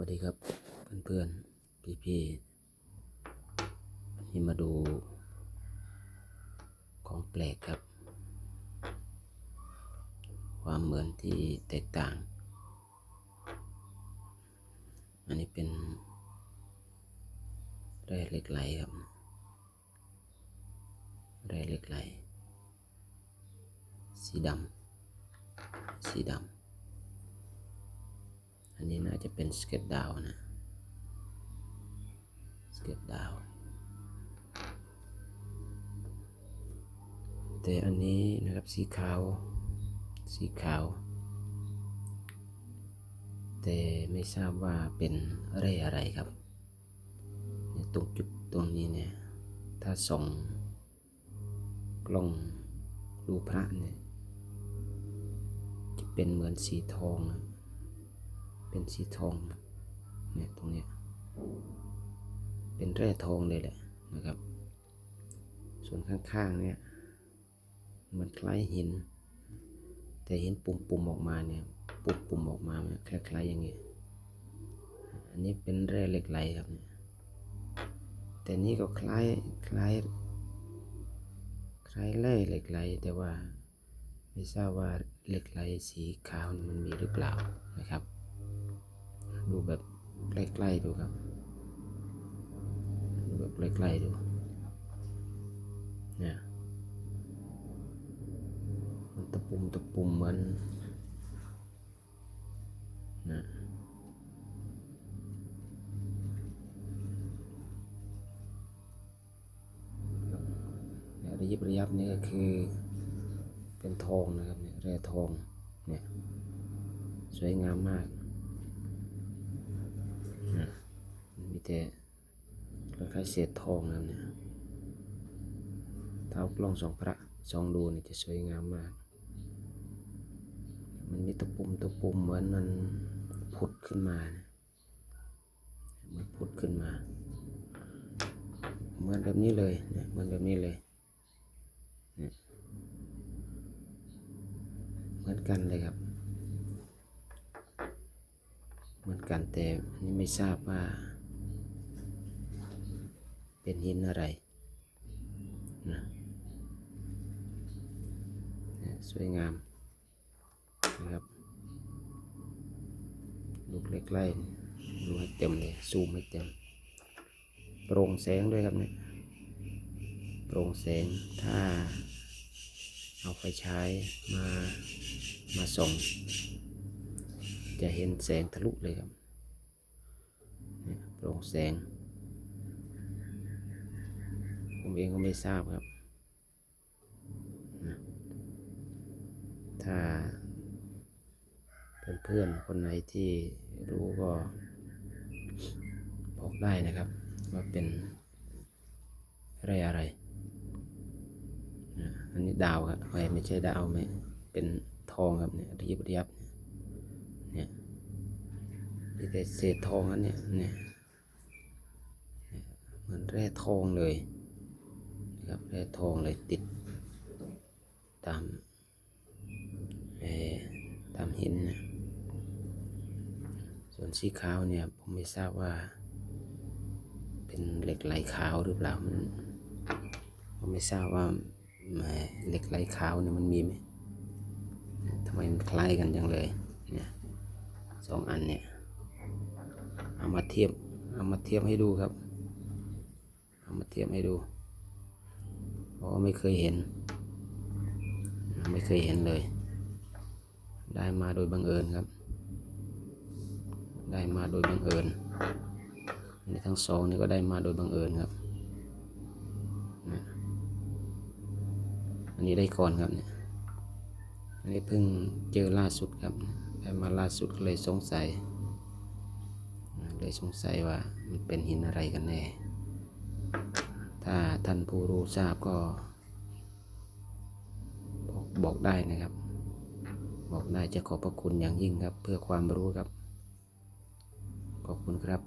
วัสดีครับเพื่อนๆ พี่ๆวันนี้มาดูของแปลกครับ ความเหมือนที่แตกต่าง อันนี้เป็นแร่เหล็กไหลครับ แร่เหล็กไหล สีดำสีดำ อันนี้น่าจะเป็นสเก็ตดาวนะ สเก็ตดาวแต่อันนี้นะครับสีขาว สีขาว แต่ไม่ทราบว่าเป็นอะไรอะไรครับตรงจุดตรงนี้เนี่ย ถ้าส่องกล้องดูพระเนี่ย จะเป็นเหมือนสีทองนะ เป็นสีทองเนี่ยตรงเนี้ยเป็นแร่ทองเลยแหละนะครับ ส่วนข้างๆเนี่ยมันคล้ายหิน แต่เห็นปุ่มๆออกมาเนี่ยปุ่มๆออกมาคล้ายๆอย่างเงี้ยอันนี้เป็นแร่เหล็กไหลครับเนี่ยแต่นี่ก็คล้ายคล้ายคล้ายแร่เหล็กไหลแต่ว่าไม่ทราบว่าเหล็กไหลสีขาวมันมีหรือเปล่านะครับ กล้ๆดูครับดูแบบใกล้ๆดูเนี่ยมันตะปุ่มตะปุ่มเหมือนนะเนี่ยระยิบระยับนี่ก็คือเป็นทองนะครับเนี่ยแร่ทองเนี่ยสวยงามมาก นะ มีแต่คล้ายๆเศษทองนะเนี่ยถ้าเอากล้องสองพระสองดูนี่จะสวยงามมาก มันมีตะปุ่มตะปุ่มเหมือนมันผุดขึ้นมานะมันผุดขึ้นมา เหมือนแบบนี้เลยเนี่ยเหมือนแบบนี้เลยเนี่ยเหมือนกันเลยครับ เหมือนกันแต่อันนี้ไม่ทราบว่า เป็นหินอะไรนะสวยงามนะครับลูกเล็กไล่ดูให้เต็มเลยซูมให้เต็มโปร่งแสงด้วยครับเนี่ยโปร่งแสงถ้าเอาไฟฉายมามาส่องจะเห็นแสงทะลุเลยครับโปร่งแสง ผมเองก็ไม่ทราบครับ ถ้าเพื่อนๆคนไหนที่รู้ก็บอกได้นะครับ ว่าเป็นอะไรอะไร อันนี้ดาวครับไม่ใช่ดาวไม่เป็นทองครับเนี่ยริบระยับเนี่ยมีแต่เศษทองอันนี่ยเนี่ยเนี่ยเหมือนแร่ทองเลย แร่ทองเลยติดตามตามหินนะส่วนสีขาวเนี่ยผมไม่ทราบว่า เป็นเหล็กไหลขาวหรือเปล่ามันผมไม่ทราบว่าเหล็กไหลขาวเนี่ยมันมีไหมทำไมมันคล้ายกันจังเลยเนี่ยสองอันเนี่ยเอามาเทียบเอามาเทียบให้ดูครับเอามาเทียบให้ดู เพราะไม่เคยเห็น ไม่เคยเห็นเลย ได้มาโดยบังเอิญครับ ได้มาโดยบังเอิญอันนี้ทั้งสองนี่ก็ได้มาโดยบังเอิญครับ อันนี้ได้ก่อนครับเนี่ย อันนี้เพิ่งเจอล่าสุดครับ ได้มาล่าสุดเลยสงสัย เลยสงสัยว่ามันเป็นหินอะไรกันแน่ ถ้าท่านผู้รู้ทราบก็บอกบอกได้นะครับ บอกได้จะขอบพระคุณอย่างยิ่งครับ เพื่อความรู้ครับ ขอบคุณครับ